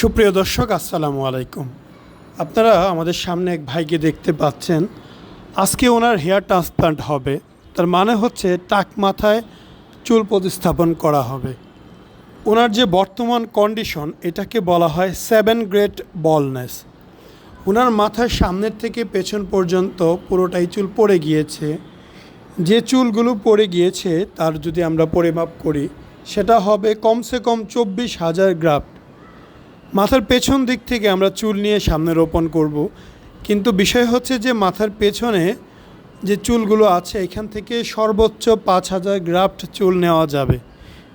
সুপ্রিয় দর্শক, আসসালামু আলাইকুম। আপনারা আমাদের সামনে এক ভাইকে দেখতে পাচ্ছেন। আজকে ওনার হেয়ার ট্রান্সপ্লান্ট হবে। তার মানে হচ্ছে টাক মাথায় চুল প্রতিস্থাপন করা হবে। ওনার যে বর্তমান কন্ডিশন, এটাকে বলা হয় সেভেন গ্রেড বলনেস। ওনার মাথার সামনের থেকে পেছন পর্যন্ত পুরোটাই চুল পড়ে গিয়েছে। যে চুলগুলো পড়ে গিয়েছে, তার যদি আমরা পরিমাপ করি, সেটা হবে কমসে কম চব্বিশ হাজার গ্রাফট মাথার পেছন দিক থেকে আমরা চুল নিয়ে সামনে রোপণ করব। কিন্তু বিষয় হচ্ছে যে মাথার পেছনে যে চুলগুলো আছে, এখান থেকে সর্বোচ্চ পাঁচ হাজার গ্রাফট চুল নেওয়া যাবে।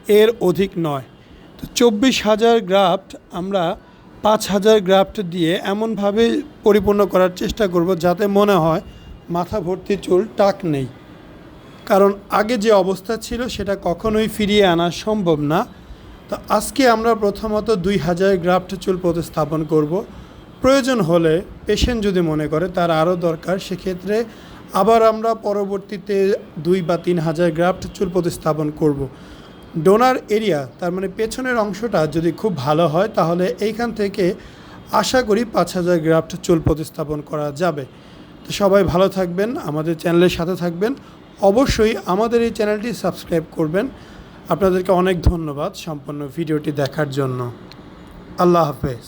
এর অধিক নয়। তো চব্বিশ হাজার গ্রাফট আমরা পাঁচ হাজার গ্রাফট দিয়ে এমনভাবে পরিপূর্ণ করার চেষ্টা করব যাতে মনে হয় মাথা ভর্তি চুল টাক নেই। কারণ আগে যে অবস্থা ছিল সেটা কখনোই ফিরিয়ে আনা সম্ভব না। আজকে আমরা প্রথমত দুই হাজার গ্রাফট চুল প্রতিস্থাপন করব। প্রয়োজন হলে পেশেন্ট যদি মনে করে তার আরও দরকার, সেক্ষেত্রে আবার আমরা পরবর্তীতে দুই বা তিন হাজার গ্রাফট চুল প্রতিস্থাপন করব। ডোনার এরিয়া, তার মানে পেছনের অংশটা যদি খুব ভালো হয়, তাহলে এইখান থেকে আশা করি পাঁচ হাজার গ্রাফট চুল প্রতিস্থাপন করা যাবে। তো সবাই ভালো থাকবেন, আমাদের চ্যানেলের সাথে থাকবেন। অবশ্যই আমাদের এই চ্যানেলটি সাবস্ক্রাইব করবেন। আপনাদেরকে অনেক ধন্যবাদ সম্পূর্ণ ভিডিওটি দেখার জন্য। আল্লাহ হাফেজ।